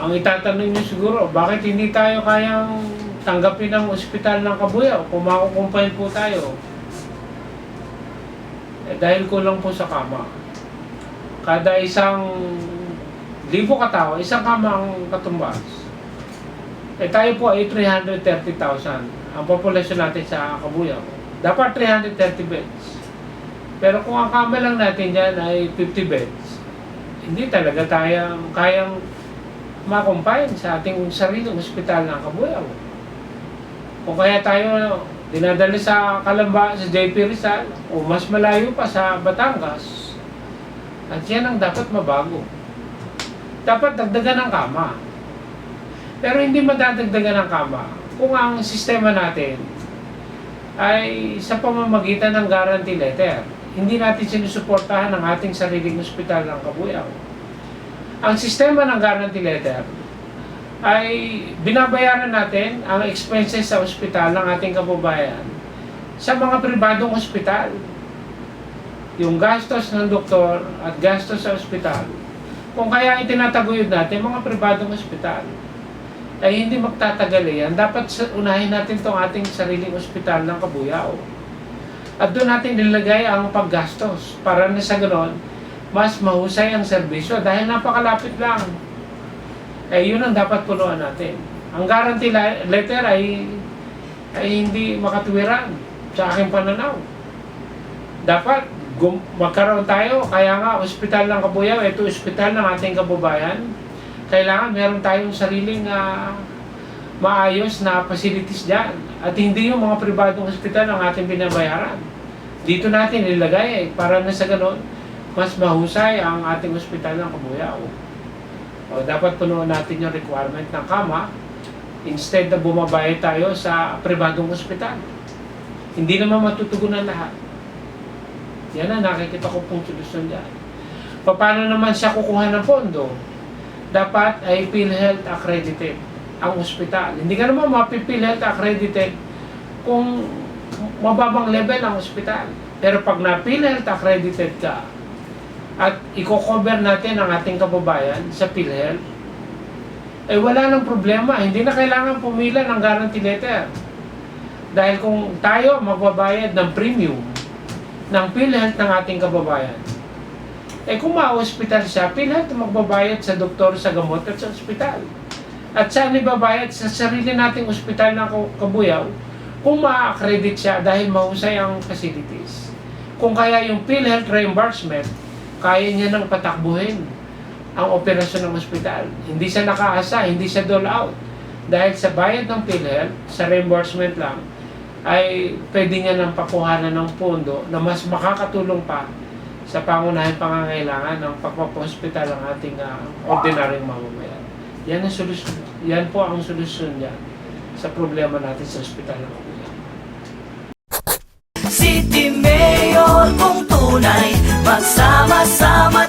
ang itatanong niyo siguro, bakit hindi tayo kayang tanggapin ng ospital ng Kabuyaw kung makukumpahin po tayo? Eh, dahil kulang po sa kama. Kada isang libo katao, isang kama ang katumbas. Eh tayo po ay 330,000 ang populasyon natin sa Kabuyaw. Dapat 330 beds. Pero kung ang kama lang natin dyan ay 50 beds, hindi talaga tayo kayang makumpahin sa ating sariling ospital ng Kabuyaw. Kung kaya tayo dinadala sa Kalamba, sa JP Rizal, o mas malayo pa sa Batangas, at yan ang dapat mabago. Dapat dagdagan ng kama. Pero hindi madadagdagan ng kama kung ang sistema natin ay sa pamamagitan ng guarantee letter. Hindi natin sinusuportahan ang ating sariling ospital ng Kabuyaw. Ang sistema ng guarantee letter ay binabayaran natin ang expenses sa ospital ng ating kababayan sa mga pribadong ospital. Yung gastos ng doktor at gastos sa ospital. Kung kaya itinataguyod natin mga pribadong ospital, ay hindi magtatagal yan. Dapat unahin natin itong ating sariling ospital ng Kabuyao. At doon natin nilagay ang paggastos para na sa ganon, mas mahusay ang serbisyo dahil napakalapit lang. Eh, yun ang dapat punuan natin. Ang guarantee le- letter ay, ay hindi makatuwiran sa aking pananaw. Dapat gum- magkaroon tayo, kaya nga, ospital ng Kabuyao, ito ospital ng ating kababayan, kailangan meron tayong sariling ah, maayos na facilities dyan. At hindi yung mga pribadong ospital ang ating binabayaran. Dito natin ilagay eh, para na sa ganon, mas mahusay ang ating ospital ng Kabuyao. O, dapat punuan natin yung requirement ng kama instead na bumabayad tayo sa pribadong ospital. Hindi naman matutugunan lahat. Yan ang nakikita ko pong solusyon dyan. Paano naman siya kukuha ng pondo? dapat ay PhilHealth accredited ang ospital. Hindi ka naman mapi-PhilHealth accredited kung mababang level ang ospital. Pero pag na PhilHealth accredited ka at i-cover natin ang ating kababayan sa PhilHealth, eh wala nang problema. Hindi na kailangan pumila ng guarantee letter. Dahil kung tayo magbabayad ng premium ng PhilHealth ng ating kababayan, eh kung ma-hospital siya, PhilHealth magbabayad sa doktor sa gamot at sa ospital. At saan ibabayad sa sarili nating ospital ng Ka- Kabuyaw kung ma-accredit siya dahil mahusay ang facilities. Kung kaya yung PhilHealth reimbursement, kaya niya nang patakbuhin ang operasyon ng ospital. Hindi siya nakaasa, hindi siya dole out. Dahil sa bayad ng PhilHealth, sa reimbursement lang, ay pwede niya nang pakuhanan ng pondo na mas makakatulong pa sa pangunahing pangangailangan ng pagpapahospital ng ating uh, ordinaryong mamamayan. Yan ang solusyon. Yan po ang solusyon niya sa problema natin sa ospital ng Kabuyaw. City Mayor kung tunay Magsama-sama